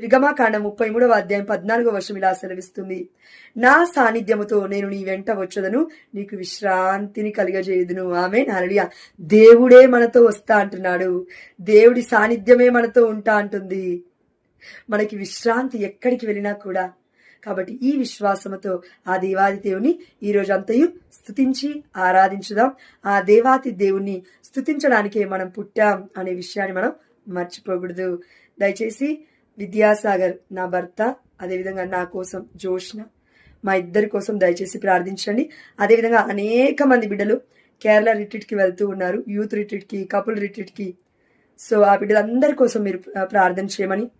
నిర్గమాకాండ ముప్పై మూడవ అధ్యాయం పద్నాలుగో వర్షం ఇలా సెలవిస్తుంది. నా సాన్నిధ్యముతో నేను నీ వెంట వచ్చదను నీకు విశ్రాంతిని కలిగజేయుదును. ఆమె హల్లెలూయా. దేవుడే మనతో వస్తా అంటున్నాడు. దేవుడి సాన్నిధ్యమే మనతో ఉంటా అంటుంది. మనకి విశ్రాంతి ఎక్కడికి వెళ్ళినా కూడా కాబట్టి ఈ విశ్వాసముతో ఆ దేవాది దేవుని ఈ రోజు అంతయు స్థుతించి ఆరాధించుదాం. ఆ దేవాతి దేవుణ్ణి స్థుతించడానికే మనం పుట్టాం అనే విషయాన్ని మనం మర్చిపోకూడదు. దయచేసి విద్యాసాగర్ నా భర్త అదేవిధంగా నా కోసం జోష్న మా ఇద్దరి కోసం దయచేసి ప్రార్థించండి. అదేవిధంగా అనేక మంది బిడ్డలు కేరళ రిట్రీట్కి వెళ్తూ ఉన్నారు. యూత్ రిట్రీట్కి కపుల్ రిట్రీట్కి. సో ఆ బిడ్డలందరి కోసం మీరు ప్రార్థన చేయమని.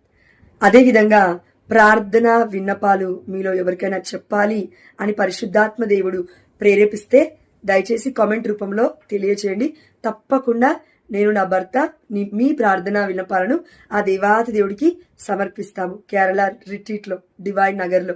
అదేవిధంగా ప్రార్థన విన్నపాలు మీలో ఎవరికైనా చెప్పాలి అని పరిశుద్ధాత్మ దేవుడు ప్రేరేపిస్తే దయచేసి కామెంట్ రూపంలో తెలియచేయండి. తప్పకుండా నేను నా భర్త మీ ప్రార్థన విన్నపాలను ఆ దేవాతి దేవుడికి సమర్పిస్తాము కేరళ రిట్రీట్లో డివైన్ నగర్లో.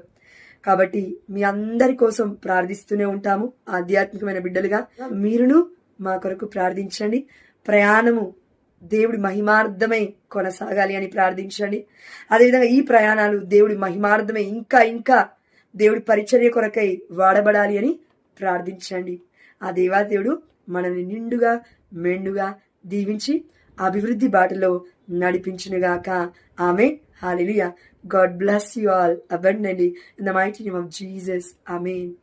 కాబట్టి మీ అందరి కోసం ప్రార్థిస్తూనే ఉంటాము. ఆధ్యాత్మికమైన బిడ్డలుగా మీరును మా కొరకు ప్రార్థించండి. ప్రయాణము దేవుడి మహిమార్థమై కొనసాగాలి అని ప్రార్థించండి. అదేవిధంగా ఈ ప్రయాణాలు దేవుడి మహిమార్థమై ఇంకా ఇంకా దేవుడి పరిచర్య కొరకై వాడబడాలి అని ప్రార్థించండి. ఆ దేవాదేవుడు మనల్ని నిండుగా మెండుగా దీవించి అభివృద్ధి బాటలో నడిపించునుగాక. ఆమె hallelujah God bless you all abundantly in the mighty name of Jesus amen